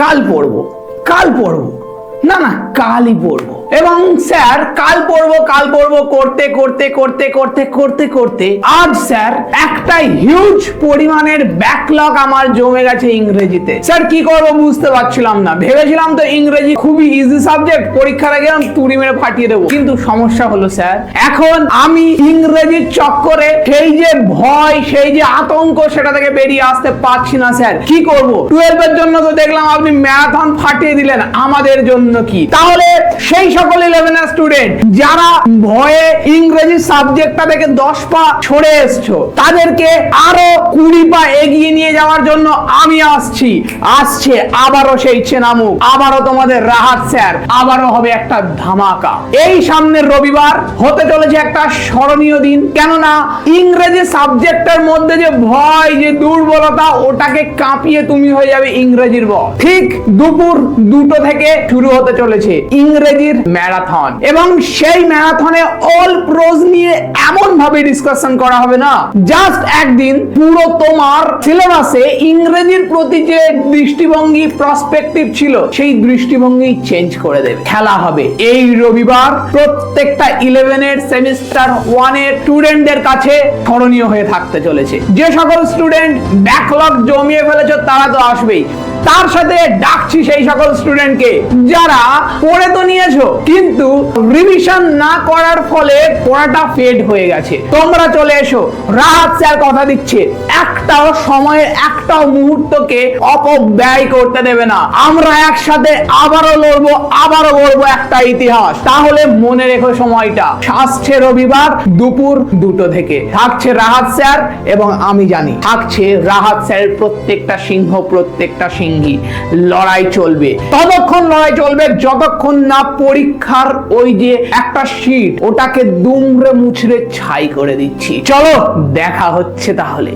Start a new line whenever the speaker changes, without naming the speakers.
কাল পড়ব কাল পড়ব। না না কালই পড়ব। এবং স্যার, কাল পড়ব কাল পড়ব, করতে করতে করতে করতে করতে করতে, আজ স্যার, একটা হিউজ পরিমাণের ব্যাকলগ আমার জমে গেছে ইংরেজিতে। স্যার, কি করব বুঝতে পারছিলাম না। ভেবেছিলাম তো ইংরেজি খুবই ইজি সাবজেক্ট পরীক্ষার আগে আমি তুড়ি মেরে ফাটিয়ে দেবো। কিন্তু সমস্যা হলো স্যার, এখন আমি ইংরেজির চক্করে সেই যে ভয়, সেই যে আতঙ্ক সেটা থেকে বেরিয়ে আসতে পারছি না, স্যার। কি করব? টুয়েলভ এর জন্য তো দেখলাম আপনি ম্যারাথন ফাটিয়ে দিলেন, আমাদের জন্য কি? তাহলে সেই সকল ইলেভেনের স্টুডেন্ট যারা ভয়ে ইংরেজি সাবজেক্টটা থেকে দশ পা ছড়ে এসছো, তাদেরকে আরও কুড়ি পা এগিয়ে নিয়ে যাওয়ার জন্য আমি আসছি। আসছে, আবারও সেই চেনামুখ, আবারও তোমাদের রাহাত স্যার, আবারও হবে একটা ধামাকা। এই সামনের রবিবার হতে চলেছে একটা স্মরণীয় দিন। কেননা ইংরেজি সাবজেক্টের মধ্যে যে ভয়, যে দুর্বলতা, ওটাকে কাঁপিয়ে তুমি হয়ে যাবে ইংরেজির ব ঠিক দুপুর দুটো থেকে শুরু হতে চলেছে ইংরেজির ম্যারাথন। এবং সেই ম্যারাথনে অল প্রোজ নিয়ে এমন ভাবে ডিসকাশন করা হবে না। জাস্ট একদিন পুরো তোমার সিলেবাসে ইংরেজির প্রতি যে দৃষ্টিভঙ্গি প্রসপেক্টিভ ছিল, সেই দৃষ্টিভঙ্গি চেঞ্জ করে দেবে। খেলা হবে। এই রবিবার প্রত্যেকটা ইলেভেন এর সেমিস্টার ওয়ান ওয়ানের স্টুডেন্টদের কাছে স্মরণীয় হয়ে থাকতে চলেছে। যে সকল স্টুডেন্ট ব্যাকলগ জমিয়ে ফেলেছ, তারা তো আসবেই। তার সাথে ডাকছি সেই সকল স্টুডেন্টকে যারা পড়ে তো নিয়েছো, কিন্তু রিভিশন না করার ফলে পড়াটা ফেড হয়ে গেছে। তোমরা চলে এসো, রাহাত স্যার কথা দিচ্ছে। একটাও সময়ের একটাও মুহূর্তকে অপব্যয় করতে দেবে না। আমরা একসাথে আবারও লড়বো, আবারও গড়বো একটা ইতিহাস। তাহলে মনে রেখো সময়টা। আসছে রবিবার দুপুর দুটো থেকে। থাকছে রাহাত স্যার এবং আমি জানি। থাকছে রাহাত স্যারের প্রত্যেকটা সিংহ, প্রত্যেকটা সিংহী। লড়াই চলবে। ততক্ষণ লড়াই চলবে যতক্ষণ না পরীক্ষার ওই যে একটা শীট ওটাকে দুমড়ে মুছড়ে ছাই করে দিচ্ছি। চলো, দেখা হচ্ছে তাহলে।